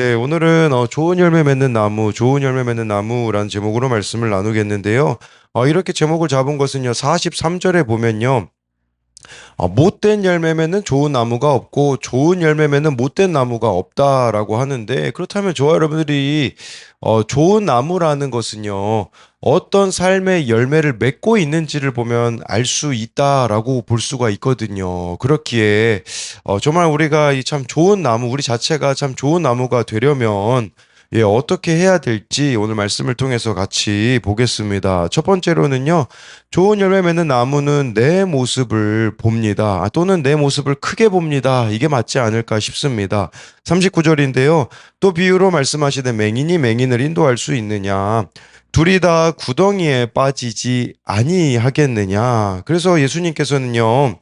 네, 오늘은 어, 좋은 열매 맺는 나무, 좋은 열매 맺는 나무라는 제목으로 말씀을 나누겠는데요. 어, 이렇게 제목을 잡은 것은요, 43절에 보면요. 어, 못된 열매면은 좋은 나무가 없고 좋은 열매면은 못된 나무가 없다라고 하는데 그렇다면 저와 여러분들이 어, 좋은 나무라는 것은요 어떤 삶의 열매를 맺고 있는지를 보면 알 수 있다라고 볼 수가 있거든요. 그렇기에 어, 정말 우리가 이 참 좋은 나무 우리 자체가 참 좋은 나무가 되려면 예, 어떻게 해야 될지 오늘 말씀을 통해서 같이 보겠습니다. 첫 번째로는요, 좋은 열매 맺는 나무는 내 모습을 봅니다. 아, 또는 내 모습을 크게 봅니다. 이게 맞지 않을까 싶습니다. 39절인데요. 또 비유로 말씀하시되 맹인이 맹인을 인도할 수 있느냐. 둘이 다 구덩이에 빠지지 아니하겠느냐. 그래서 예수님께서는요,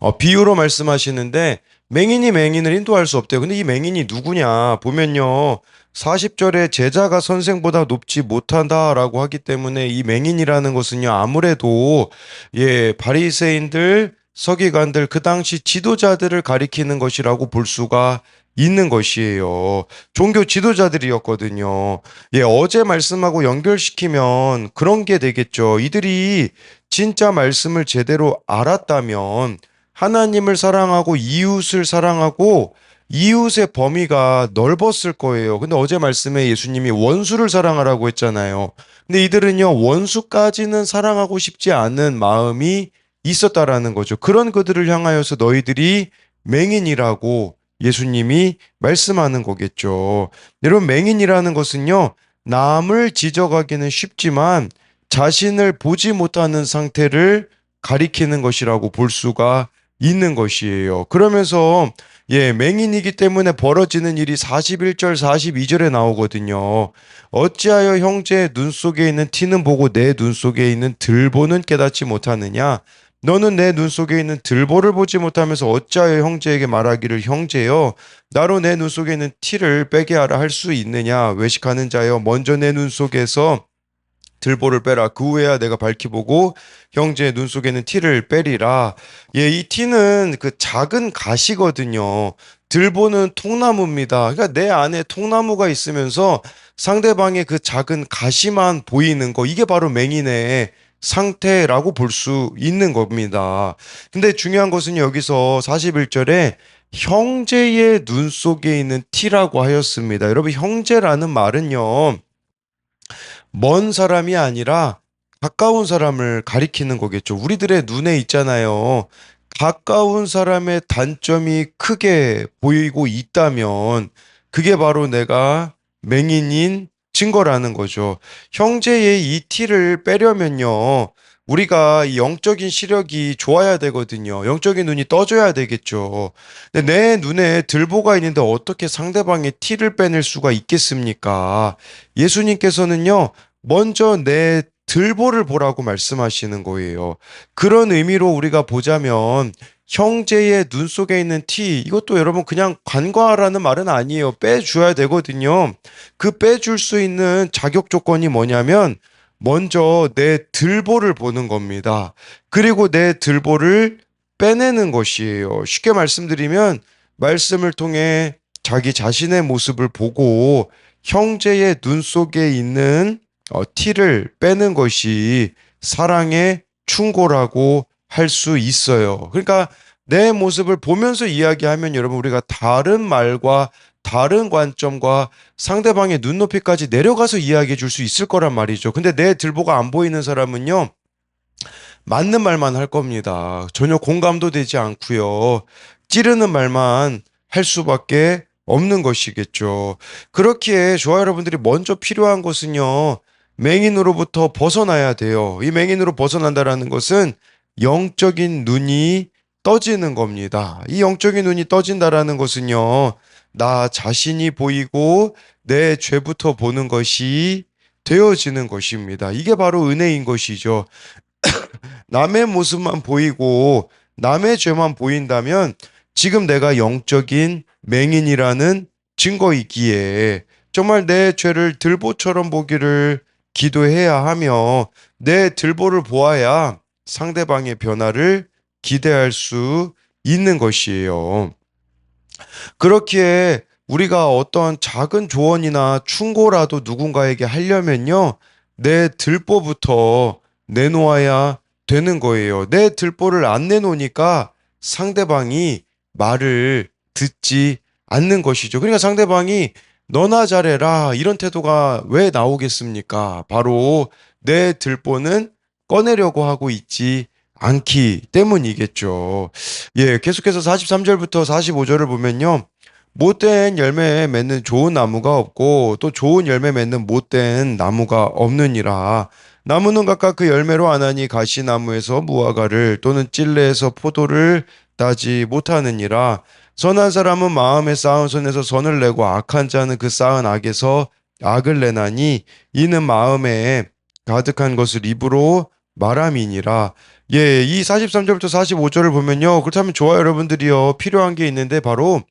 어, 비유로 말씀하시는데 맹인이 맹인을 인도할 수 없대요. 근데 이 맹인이 누구냐 보면요. 40절에 제자가 선생보다 높지 못한다라고 하기 때문에 이 맹인이라는 것은요. 아무래도 예, 바리새인들, 서기관들 그 당시 지도자들을 가리키는 것이라고 볼 수가 있는 것이에요. 종교 지도자들이었거든요. 예, 어제 말씀하고 연결시키면 그런 게 되겠죠. 이들이 진짜 말씀을 제대로 알았다면 하나님을 사랑하고 이웃을 사랑하고 이웃의 범위가 넓었을 거예요. 근데 어제 말씀에 예수님이 원수를 사랑하라고 했잖아요. 근데 이들은요, 원수까지는 사랑하고 싶지 않은 마음이 있었다라는 거죠. 그런 그들을 향하여서 너희들이 맹인이라고 예수님이 말씀하는 거겠죠. 여러분, 맹인이라는 것은요, 남을 지적하기는 쉽지만 자신을 보지 못하는 상태를 가리키는 것이라고 볼 수가 있는 것이에요. 그러면서 예, 맹인이기 때문에 벌어지는 일이 41절, 42절에 나오거든요. 어찌하여 형제의 눈 속에 있는 티는 보고 내 눈 속에 있는 들보는 깨닫지 못하느냐? 너는 내 눈 속에 있는 들보를 보지 못하면서 어찌하여 형제에게 말하기를 형제여 나로 내 눈 속에 있는 티를 빼게 하라 할 수 있느냐? 외식하는 자여 먼저 내 눈 속에서 들보를 빼라. 그 후에야 내가 밝히 보고 형제의 눈 속에는 티를 빼리라. 예, 이 티는 그 작은 가시거든요. 들보는 통나무입니다. 그러니까 내 안에 통나무가 있으면서 상대방의 그 작은 가시만 보이는 거. 이게 바로 맹인의 상태라고 볼 수 있는 겁니다. 근데 중요한 것은 여기서 41절에 형제의 눈 속에 있는 티라고 하였습니다. 여러분, 형제라는 말은요. 먼 사람이 아니라 가까운 사람을 가리키는 거겠죠. 우리들의 눈에 있잖아요. 가까운 사람의 단점이 크게 보이고 있다면 그게 바로 내가 맹인인 증거라는 거죠. 형제의 이 티를 빼려면요. 우리가 이 영적인 시력이 좋아야 되거든요. 영적인 눈이 떠져야 되겠죠. 근데 내 눈에 들보가 있는데 어떻게 상대방의 티를 빼낼 수가 있겠습니까? 예수님께서는요, 먼저 내 들보를 보라고 말씀하시는 거예요. 그런 의미로 우리가 보자면 형제의 눈 속에 있는 티, 이것도 여러분 그냥 관과하라는 말은 아니에요. 빼줘야 되거든요. 그 빼줄 수 있는 자격 조건이 뭐냐면 먼저 내 들보를 보는 겁니다. 그리고 내 들보를 빼내는 것이에요. 쉽게 말씀드리면 말씀을 통해 자기 자신의 모습을 보고 형제의 눈 속에 있는 어, 티를 빼는 것이 사랑의 충고라고 할 수 있어요. 그러니까 내 모습을 보면서 이야기하면 여러분 우리가 다른 말과 다른 관점과 상대방의 눈높이까지 내려가서 이야기해 줄 수 있을 거란 말이죠. 근데 내 들보가 안 보이는 사람은요. 맞는 말만 할 겁니다. 전혀 공감도 되지 않고요. 찌르는 말만 할 수밖에 없는 것이겠죠. 그렇기에 좋아 여러분들이 먼저 필요한 것은요. 맹인으로부터 벗어나야 돼요. 이 맹인으로 벗어난다라는 것은 영적인 눈이 떠지는 겁니다. 이 영적인 눈이 떠진다라는 것은요. 나 자신이 보이고 내 죄부터 보는 것이 되어지는 것입니다. 이게 바로 은혜인 것이죠. 남의 모습만 보이고 남의 죄만 보인다면 지금 내가 영적인 맹인이라는 증거이기에 정말 내 죄를 들보처럼 보기를 기도해야 하며 내 들보를 보아야 상대방의 변화를 기대할 수 있는 것이에요. 그렇기에 우리가 어떤 작은 조언이나 충고라도 누군가에게 하려면요. 내 들보부터 내놓아야 되는 거예요. 내 들보를 안 내놓으니까 상대방이 말을 듣지 않는 것이죠. 그러니까 상대방이 너나 잘해라 이런 태도가 왜 나오겠습니까? 바로 내 들보는 꺼내려고 하고 있지 않기 때문이겠죠. 예, 계속해서 43절부터 45절을 보면요. 못된 열매 맺는 좋은 나무가 없고 또 좋은 열매 맺는 못된 나무가 없느니라. 나무는 각각 그 열매로 아나니 가시나무에서 무화과를 또는 찔레에서 포도를 따지 못하느니라. 선한 사람은 마음에 쌓은 손에서 선을 내고 악한 자는 그 쌓은 악에서 악을 내나니 이는 마음에 가득한 것을 입으로 말함이니라. 예, 이 43절부터 45절을 보면요. 그렇다면 좋아요, 여러분들이요. 필요한 게 있는데 바로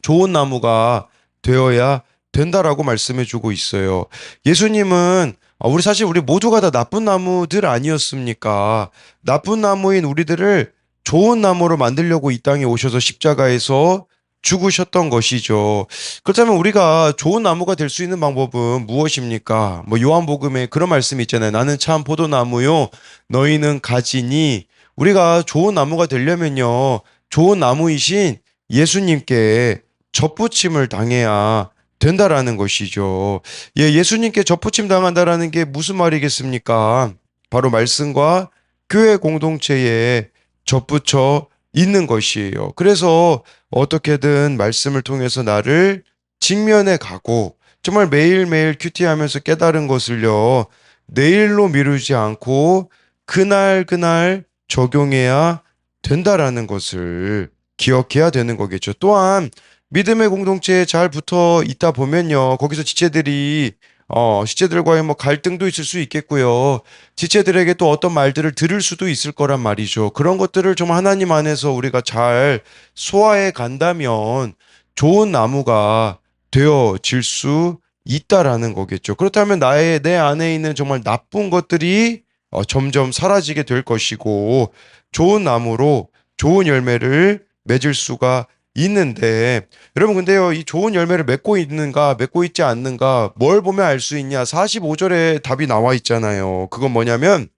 좋은 나무가 되어야 된다라고 말씀해 주고 있어요. 예수님은 아, 우리 사실 우리 모두가 다 나쁜 나무들 아니었습니까? 나쁜 나무인 우리들을 좋은 나무로 만들려고 이 땅에 오셔서 십자가에서 죽으셨던 것이죠. 그렇다면 우리가 좋은 나무가 될 수 있는 방법은 무엇입니까? 뭐 요한복음에 그런 말씀이 있잖아요. 나는 참 포도나무요. 너희는 가지니 우리가 좋은 나무가 되려면요. 좋은 나무이신 예수님께 접붙임을 당해야 된다라는 것이죠. 예, 예수님께 접붙임 당한다라는 게 무슨 말이겠습니까? 바로 말씀과 교회 공동체에 접붙여 있는 것이에요. 그래서 어떻게든 말씀을 통해서 나를 직면해 가고 정말 매일매일 큐티하면서 깨달은 것을요. 내일로 미루지 않고 그날 그날 적용해야 된다라는 것을 기억해야 되는 거겠죠. 또한 믿음의 공동체에 잘 붙어 있다 보면요. 거기서 지체들이 어, 지체들과의 뭐 갈등도 있을 수 있겠고요. 지체들에게 또 어떤 말들을 들을 수도 있을 거란 말이죠. 그런 것들을 좀 하나님 안에서 우리가 잘 소화해 간다면 좋은 나무가 되어질 수 있다라는 거겠죠. 그렇다면 나의 내 안에 있는 정말 나쁜 것들이 어, 점점 사라지게 될 것이고 좋은 나무로 좋은 열매를 맺을 수가 있는데 여러분 근데요 이 좋은 열매를 맺고 있는가 맺고 있지 않는가 뭘 보면 알 수 있냐. 45절에 답이 나와 있잖아요. 그건 뭐냐면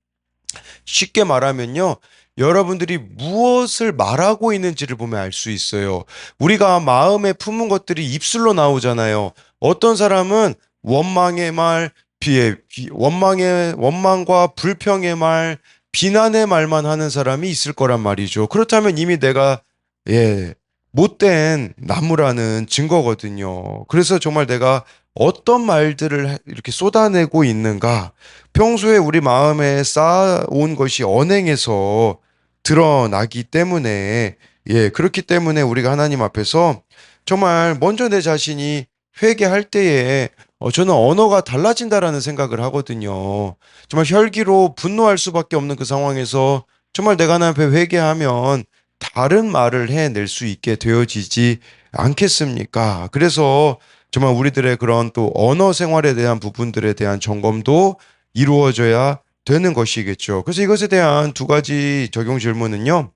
쉽게 말하면요 여러분들이 무엇을 말하고 있는지를 보면 알 수 있어요. 우리가 마음에 품은 것들이 입술로 나오잖아요. 어떤 사람은 원망의 말 비에 비- 원망의 원망과 불평의 말 비난의 말만 하는 사람이 있을 거란 말이죠. 그렇다면 이미 내가 예 못된 나무라는 증거거든요. 그래서 정말 내가 어떤 말들을 이렇게 쏟아내고 있는가? 평소에 우리 마음에 쌓아온 것이 언행에서 드러나기 때문에, 예, 그렇기 때문에 우리가 하나님 앞에서 정말 먼저 내 자신이 회개할 때에 어, 저는 언어가 달라진다라는 생각을 하거든요. 정말 혈기로 분노할 수밖에 없는 그 상황에서 정말 내가 하나님 앞에 회개하면 다른 말을 해낼 수 있게 되어지지 않겠습니까? 그래서 정말 우리들의 그런 또 언어 생활에 대한 부분들에 대한 점검도 이루어져야 되는 것이겠죠. 그래서 이것에 대한 두 가지 적용 질문은요.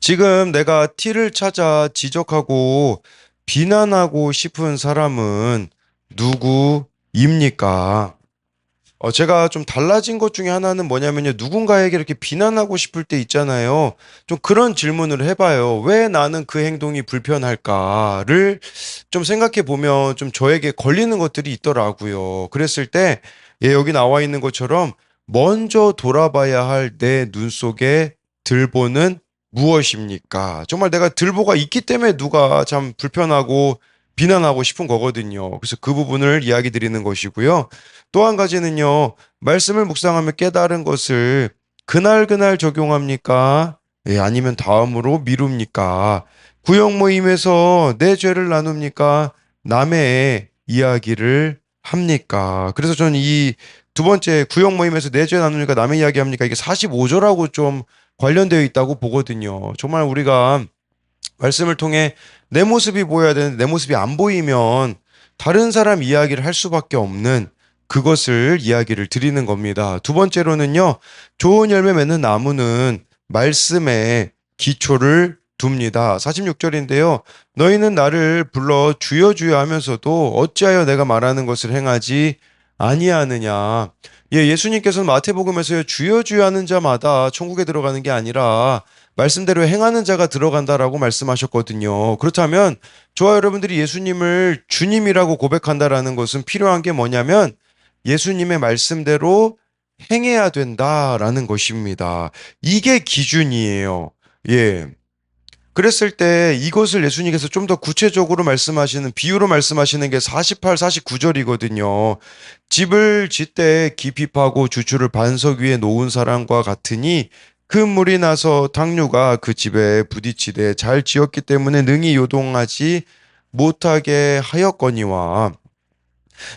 지금 내가 티를 찾아 지적하고 비난하고 싶은 사람은 누구입니까? 어, 제가 좀 달라진 것 중에 하나는 뭐냐면요. 누군가에게 이렇게 비난하고 싶을 때 있잖아요. 좀 그런 질문을 해봐요. 왜 나는 그 행동이 불편할까를 좀 생각해 보면 좀 저에게 걸리는 것들이 있더라고요. 그랬을 때, 예, 여기 나와 있는 것처럼 먼저 돌아봐야 할 내 눈 속에 들보는 무엇입니까? 정말 내가 들보가 있기 때문에 누가 참 불편하고 비난하고 싶은 거거든요. 그래서 그 부분을 이야기 드리는 것이고요. 또 한 가지는요, 말씀을 묵상하며 깨달은 것을 그날 그날 적용합니까? 예, 아니면 다음으로 미룹니까? 구역 모임에서 내 죄를 나눕니까? 남의 이야기를 합니까? 그래서 저는 이 두 번째 구역 모임에서 내 죄 나누니까 남의 이야기 합니까? 이게 45조라고 좀 관련되어 있다고 보거든요. 정말 우리가 말씀을 통해 내 모습이 보여야 되는데 내 모습이 안 보이면 다른 사람 이야기를 할 수밖에 없는 그것을 이야기를 드리는 겁니다. 두 번째로는요, 좋은 열매 맺는 나무는 말씀에 기초를 둡니다. 46절인데요. 너희는 나를 불러 주여 주여 하면서도 어찌하여 내가 말하는 것을 행하지 아니하느냐. 예, 예수님께서는 마태복음에서요. 주여 주여 하는 자마다 천국에 들어가는 게 아니라 말씀대로 행하는 자가 들어간다라고 말씀하셨거든요. 그렇다면 저와 여러분들이 예수님을 주님이라고 고백한다라는 것은 필요한 게 뭐냐면 예수님의 말씀대로 행해야 된다라는 것입니다. 이게 기준이에요. 예. 그랬을 때 이것을 예수님께서 좀 더 구체적으로 말씀하시는 비유로 말씀하시는 게 48, 49절이거든요. 집을 짓때 깊이 파고 주추를 반석 위에 놓은 사람과 같으니 큰 물이 나서 당류가 그 집에 부딪히되 잘 지었기 때문에 능히 요동하지 못하게 하였거니와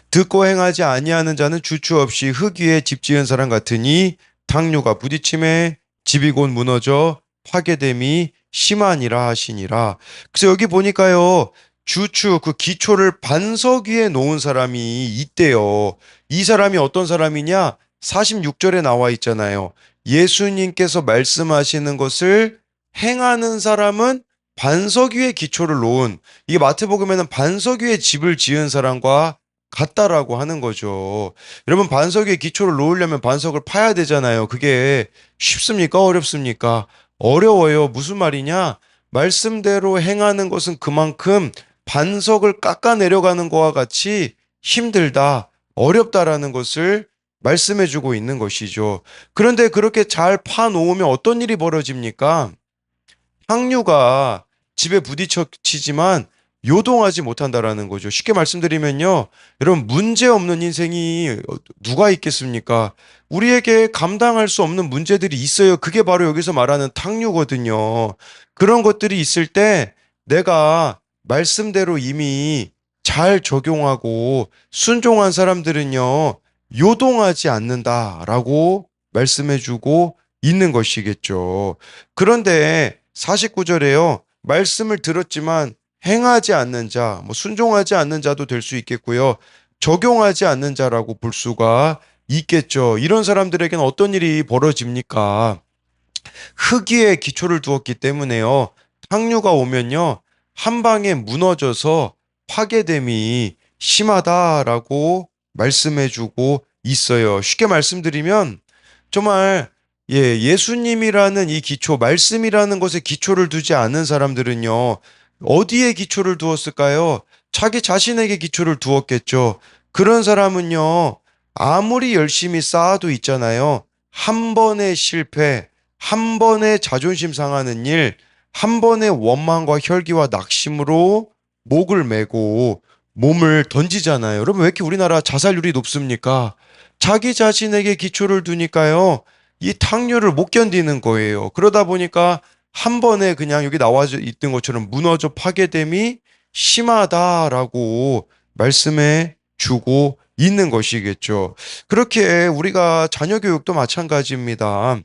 듣고 행하지 아니하는 자는 주추 없이 흙 위에 집 지은 사람 같으니 당류가 부딪힘에 집이 곧 무너져 파괴됨이 심하니라 하시니라. 그래서 여기 보니까요. 주추 그 기초를 반석 위에 놓은 사람이 있대요. 이 사람이 어떤 사람이냐? 46절에 나와 있잖아요. 예수님께서 말씀하시는 것을 행하는 사람은 반석 위에 기초를 놓은 이게 마태복음에는 반석 위에 집을 지은 사람과 같다라고 하는 거죠. 여러분 반석 위에 기초를 놓으려면 반석을 파야 되잖아요. 그게 쉽습니까? 어렵습니까? 어려워요. 무슨 말이냐? 말씀대로 행하는 것은 그만큼 반석을 깎아 내려가는 것과 같이 힘들다, 어렵다라는 것을 말씀해 주고 있는 것이죠. 그런데 그렇게 잘 파놓으면 어떤 일이 벌어집니까? 항류가 집에 부딪혀치지만 요동하지 못한다라는 거죠. 쉽게 말씀드리면요. 여러분, 문제 없는 인생이 누가 있겠습니까? 우리에게 감당할 수 없는 문제들이 있어요. 그게 바로 여기서 말하는 탕류거든요. 그런 것들이 있을 때 내가 말씀대로 이미 잘 적용하고 순종한 사람들은요, 요동하지 않는다라고 말씀해 주고 있는 것이겠죠. 그런데 49절에요. 말씀을 들었지만 행하지 않는 자, 뭐 순종하지 않는 자도 될 수 있겠고요. 적용하지 않는 자라고 볼 수가 있겠죠. 이런 사람들에게는 어떤 일이 벌어집니까? 흙위에 기초를 두었기 때문에요. 탕류가 오면요. 한 방에 무너져서 파괴됨이 심하다라고 말씀해주고 있어요. 쉽게 말씀드리면 정말 예, 예수님이라는 이 기초, 말씀이라는 것에 기초를 두지 않은 사람들은요. 어디에 기초를 두었을까요? 자기 자신에게 기초를 두었겠죠. 그런 사람은요. 아무리 열심히 쌓아도 있잖아요. 한 번의 실패, 한 번의 자존심 상하는 일, 한 번의 원망과 혈기와 낙심으로 목을 메고 몸을 던지잖아요. 여러분 왜 이렇게 우리나라 자살률이 높습니까? 자기 자신에게 기초를 두니까요. 이 탕류를 못 견디는 거예요. 그러다 보니까 한 번에 그냥 여기 나와 있던 것처럼 무너져 파괴됨이 심하다라고 말씀해 주고 있는 것이겠죠. 그렇게 우리가 자녀 교육도 마찬가지입니다.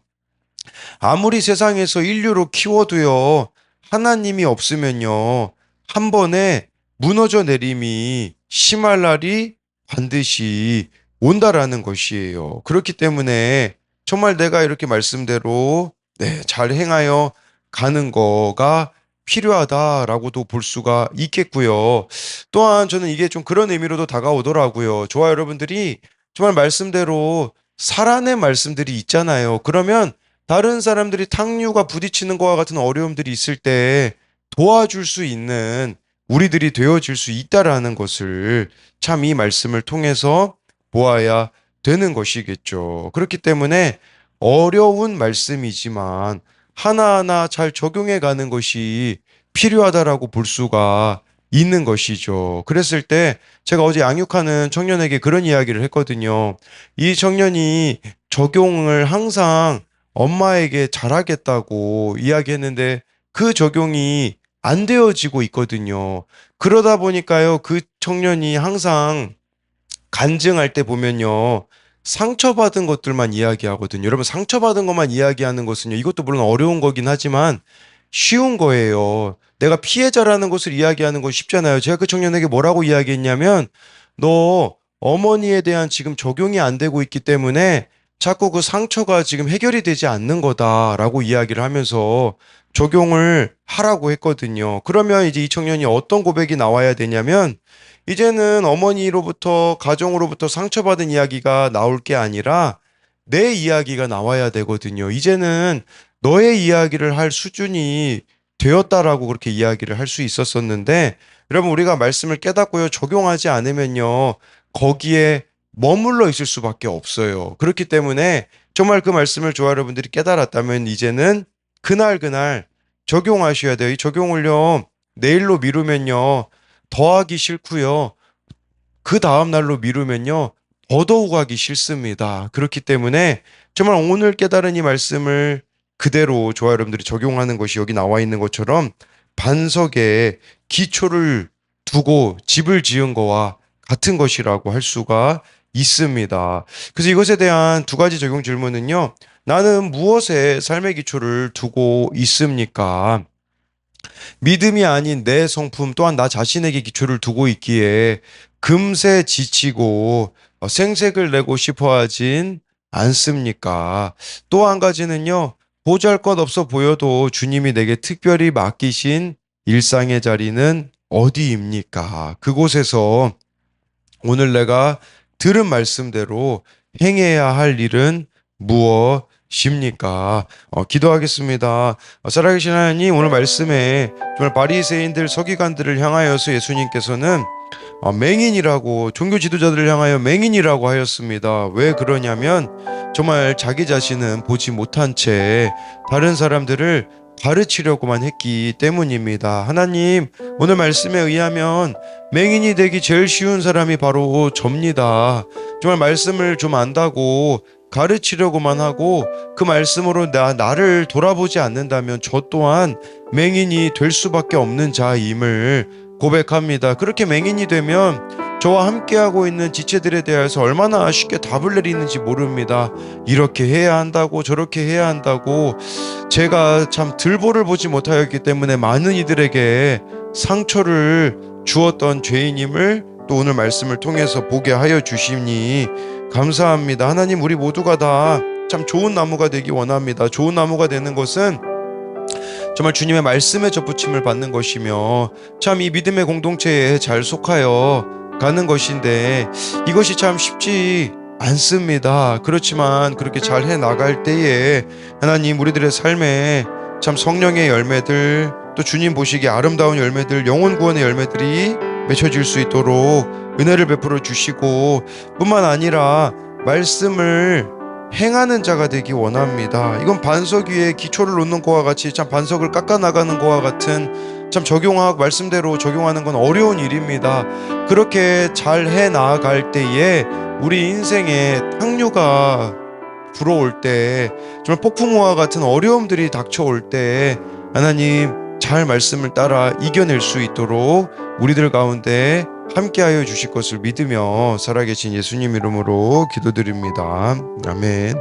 아무리 세상에서 인류로 키워도요, 하나님이 없으면요, 한 번에 무너져 내림이 심할 날이 반드시 온다라는 것이에요. 그렇기 때문에 정말 내가 이렇게 말씀대로 네, 잘 행하여 가는 거가 필요하다라고도 볼 수가 있겠고요. 또한 저는 이게 좀 그런 의미로도 다가오더라고요. 저와 여러분들이 정말 말씀대로 살아낸 말씀들이 있잖아요. 그러면 다른 사람들이 탕류가 부딪히는 것과 같은 어려움들이 있을 때 도와줄 수 있는 우리들이 되어질 수 있다라는 것을 참 이 말씀을 통해서 보아야 되는 것이겠죠. 그렇기 때문에 어려운 말씀이지만 하나하나 잘 적용해 가는 것이 필요하다라고 볼 수가 있는 것이죠. 그랬을 때 제가 어제 양육하는 청년에게 그런 이야기를 했거든요. 이 청년이 적용을 항상 엄마에게 잘하겠다고 이야기했는데 그 적용이 안 되어지고 있거든요. 그러다 보니까요, 그 청년이 항상 간증할 때 보면요, 상처받은 것들만 이야기하거든요. 여러분, 상처받은 것만 이야기하는 것은요, 이것도 물론 어려운 거긴 하지만 쉬운 거예요. 내가 피해자라는 것을 이야기하는 건 쉽잖아요. 제가 그 청년에게 뭐라고 이야기했냐면, 너 어머니에 대한 지금 적용이 안 되고 있기 때문에 자꾸 그 상처가 지금 해결이 되지 않는 거다라고 이야기를 하면서 적용을 하라고 했거든요. 그러면 이제 이 청년이 어떤 고백이 나와야 되냐면 이제는 어머니로부터 가정으로부터 상처받은 이야기가 나올 게 아니라 내 이야기가 나와야 되거든요. 이제는 너의 이야기를 할 수준이 되었다라고 그렇게 이야기를 할 수 있었었는데 여러분 우리가 말씀을 깨닫고요 적용하지 않으면요 거기에 머물러 있을 수밖에 없어요. 그렇기 때문에 정말 그 말씀을 좋아 여러분들이 깨달았다면 이제는 그날 그날 적용하셔야 돼요. 이 적용을요 내일로 미루면요 더하기 싫고요 그 다음 날로 미루면요 더더욱 하기 싫습니다. 그렇기 때문에 정말 오늘 깨달은 이 말씀을 그대로 좋아 여러분들이 적용하는 것이 여기 나와 있는 것처럼 반석에 기초를 두고 집을 지은 거와 같은 것이라고 할 수가 있습니다. 그래서 이것에 대한 두 가지 적용 질문은요. 나는 무엇에 삶의 기초를 두고 있습니까? 믿음이 아닌 내 성품 또한 나 자신에게 기초를 두고 있기에 금세 지치고 어, 생색을 내고 싶어 하진 않습니까? 또 한 가지는요. 보잘 것 없어 보여도 주님이 내게 특별히 맡기신 일상의 자리는 어디입니까? 그곳에서 오늘 내가 들은 말씀대로 행해야 할 일은 무엇입니까? 어, 기도하겠습니다. 어, 살아계신 하나님 오늘 말씀에 정말 바리새인들 서기관들을 향하여서 예수님께서는 어, 맹인이라고 종교 지도자들을 향하여 맹인이라고 하였습니다. 왜 그러냐면 정말 자기 자신은 보지 못한 채 다른 사람들을 가르치려고만 했기 때문입니다. 하나님, 오늘 말씀에 의하면 맹인이 되기 제일 쉬운 사람이 바로 접니다. 정말 말씀을 좀 안다고 가르치려고만 하고 그 말씀으로 나, 나를 돌아보지 않는다면 저 또한 맹인이 될 수밖에 없는 자임을 고백합니다. 그렇게 맹인이 되면 저와 함께하고 있는 지체들에 대해서 얼마나 쉽게 답을 내리는지 모릅니다. 이렇게 해야 한다고 저렇게 해야 한다고 제가 참 들보를 보지 못하였기 때문에 많은 이들에게 상처를 주었던 죄인임을 또 오늘 말씀을 통해서 보게 하여 주시니 감사합니다. 하나님 우리 모두가 다 참 좋은 나무가 되기 원합니다. 좋은 나무가 되는 것은 정말 주님의 말씀에 접붙임을 받는 것이며 참 이 믿음의 공동체에 잘 속하여 가는 것인데 이것이 참 쉽지 않습니다. 그렇지만 그렇게 잘 해 나갈 때에 하나님 우리들의 삶에 참 성령의 열매들 또 주님 보시기에 아름다운 열매들 영혼 구원의 열매들이 맺혀질 수 있도록 은혜를 베풀어 주시고 뿐만 아니라 말씀을 행하는 자가 되기 원합니다. 이건 반석 위에 기초를 놓는 것과 같이 참 반석을 깎아 나가는 것과 같은 참 적용하고 말씀대로 적용하는 건 어려운 일입니다. 그렇게 잘 해 나갈 때에 우리 인생에 탕류가 불어올 때 정말 폭풍우와 같은 어려움들이 닥쳐올 때 하나님 잘 말씀을 따라 이겨낼 수 있도록 우리들 가운데 함께하여 주실 것을 믿으며 살아계신 예수님 이름으로 기도드립니다. 아멘.